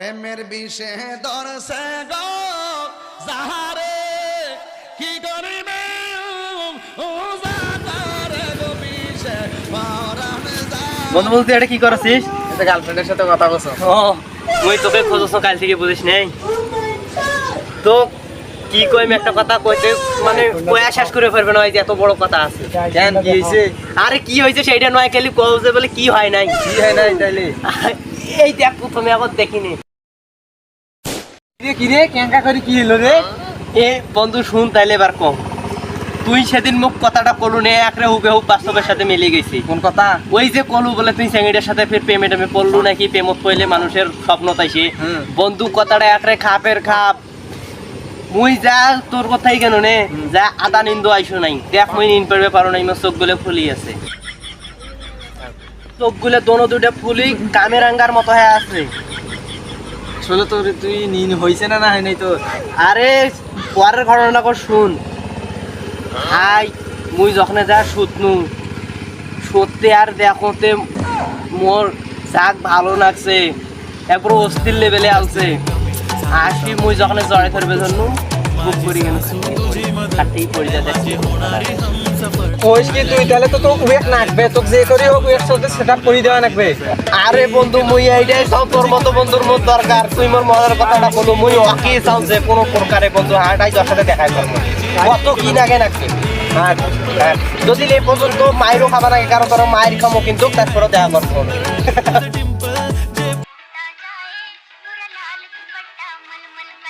প্রেমের বিষে দরসে গো যাহারে কি করিবে? ও যাহারে গো বিষে পরাণ বন্ধু বলতে এটা কি করছিস? এটা গার্লফ্রেন্ডের সাথে কথা বলছো। ও মুই তোকে খোঁজছ কাল থেকে বুঝিস নাই? তো কি কইম একটা কথা কইতে মানে কয়া শেষ করে ফেলবে না এই যে এত বড় কথা আছে। কেন কি হয়েছে আরে কি হয়েছে সেইটা নয় খালি কও যে বলে কি হয় নাই। কি হয় নাই তাইলে? এই দেখ প্রথমে আবার দেখিনি। কিরে কিরে কেঙ্কা করে কি হলো রে? এ বন্ধু শুন তাইলে এবার কম তুই সেদিন মুখ কথাটা কলু নে একরে হুবে হুব বাস্তবের সাথে মিলে গেছি। কোন কথা? ওই যে কলু বলে তুই স্যাঙ্গিটার সাথে ফের পেমেন্ট আমি পড়লু নাকি প্রেমত পড়লে মানুষের স্বপ্ন তাইছে। বন্ধু কথাটা একরে খাপের খাপ মুই যা তোর কথাই কেন নে? যা আদা নিন্দু আইসো নাই। দেখ মুই নিন পারবে পারো নাই চোখগুলো ফুলি আছে। চোখগুলো দোনো দুটা ফুলি কামের আঙ্গার মতো হয়ে আছে। আসলে তোর তুই নিন হইছে না না হয় নাই তোর আরে পরের ঘটনা কর, শুন। হাই, মুই যখন যা শুতনু সত্যি আর দেখতে মোর যাক ভালো লাগছে। একবার অস্থির লেভেলে আলছে। আসি মুই যখন জড়াই ধরবে জন্য বুক করি কাটেই পড়ে? যা কইস কি তুই তাহলে তো তোকে ওয়েট নাকবে তোকে যে করি হোক ওয়েট সাথে সেটআপ করে দেওয়া নাকবে। আরে বন্ধু মুই এইটাই সব তোর মতো বন্ধুর মত দরকার। তুই মোর মনের কথাটা বলো মুই অকি চাও যে কোনো প্রকারে বন্ধু হাঁটাই তোর সাথে দেখাই করব। কত কি লাগে নাকি আর, আর, যদি এই পর্যন্ত মায়েরও খাবা নাকি কারণ তোর মায়ের খামো কিন্তু তারপরে দেখা করব।